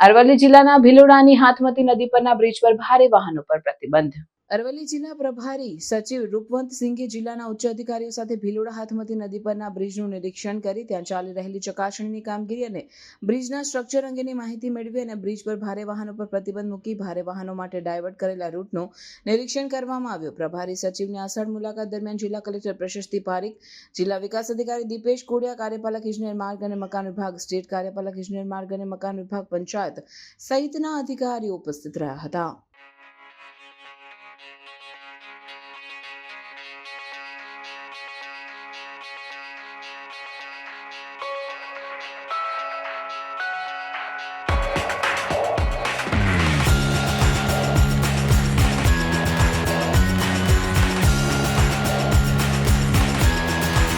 અરવલ્લી જિલ્લાના ભિલોડાની હાથમતી નદી પરના બ્રિજ પર ભારે વાહનો પર પ્રતિબંધ. અરવલ્લી જિલ્લા પ્રભારી સચિવ રૂપવંત સિંઘે જિલ્લાના ઉચ્ચ અધિકારીઓ સાથે ભીલોડા હાથમતી નદી પરના બ્રિજનું નિરીક્ષણ કરી ત્યાં ચાલી રહેલી ચકાસણીની કામગીરી અને બ્રિજના સ્ટ્રક્ચર અંગેની માહિતી મેળવી અને બ્રિજ પર ભારે વાહનો પર પ્રતિબંધ મૂકી ભારે વાહનો માટે ડાયવર્ટ કરેલા રૂટનું નિરીક્ષણ કરવામાં આવ્યું. પ્રભારી સચિવની આષાઢ મુલાકાત દરમિયાન જિલ્લા કલેક્ટર પ્રશસ્તિ પારીખ, જિલ્લા વિકાસ અધિકારી દીપેશ કોડિયા, કાર્યપાલક ઇજનેર માર્ગ અને મકાન વિભાગ, સ્ટેટ કાર્યપાલક ઇજનેર માર્ગ અને મકાન વિભાગ પંચાયત સહિતના અધિકારીઓ ઉપસ્થિત રહ્યા હતા.